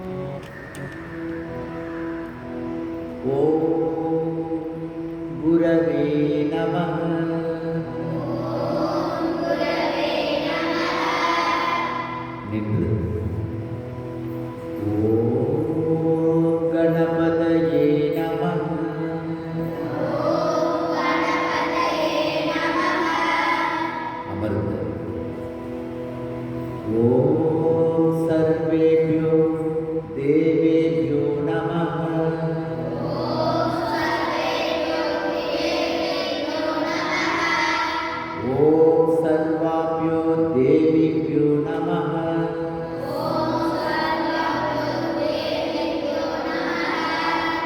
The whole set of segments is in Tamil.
ॐ गुरवे नमः। गणपतये नमः। अमर्त ॐ सर्वे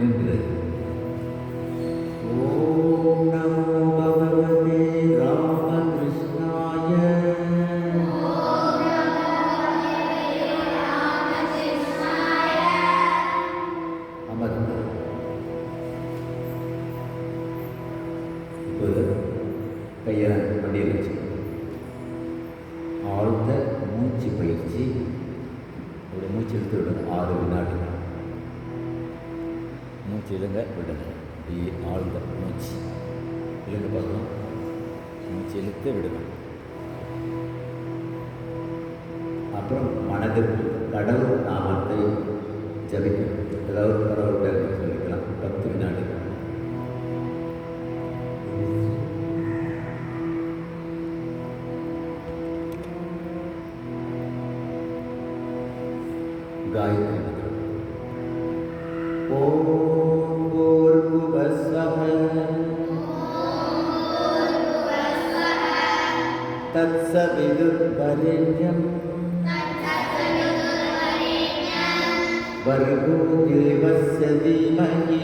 நின்று ஓம் நமோ பகவதே ராமகிருஷ்ணாய இப்போது கையை வண்டியில் வச்சு ஆழ்ந்த மூச்சு பயிற்சி. ஒரு மூச்சு எடுத்து விடணும் ஆறு வினாடிகள். மூச்சு இழுங்க விடணும் அப்படியே ஆழ்ந்த மூச்சு இழுங்க பார்க்கலாம் மூச்சு இழுத்து விடணும் அப்புறம் மனதிற்கு கடவுள் நாமத்தை ஜபிக்கணும் ஏதாவது ஒரு கடவுள் பேர் சொல்லிக்கலாம் பத்து வினாடி காயத்ரி மந்திரம் तत्सविदुर्वरेण्यं भर्गो देवस्य धीमहि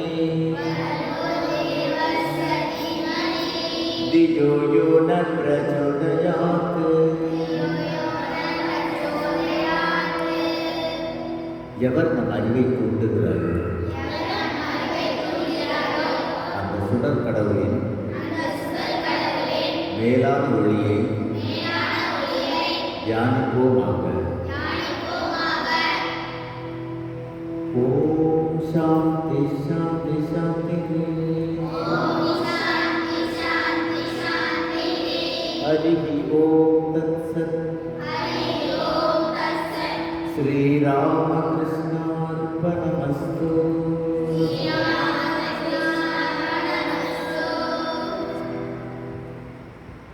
धियो यो न प्रचोदयात् எவர் நம் அறிவை தூண்டுகிறார்களோ அந்த சுடர் கடவுளின் மேலான ஒளியை ज्ञान को। मांगे ओम शांति शांति शांति हरि तत्सत। श्री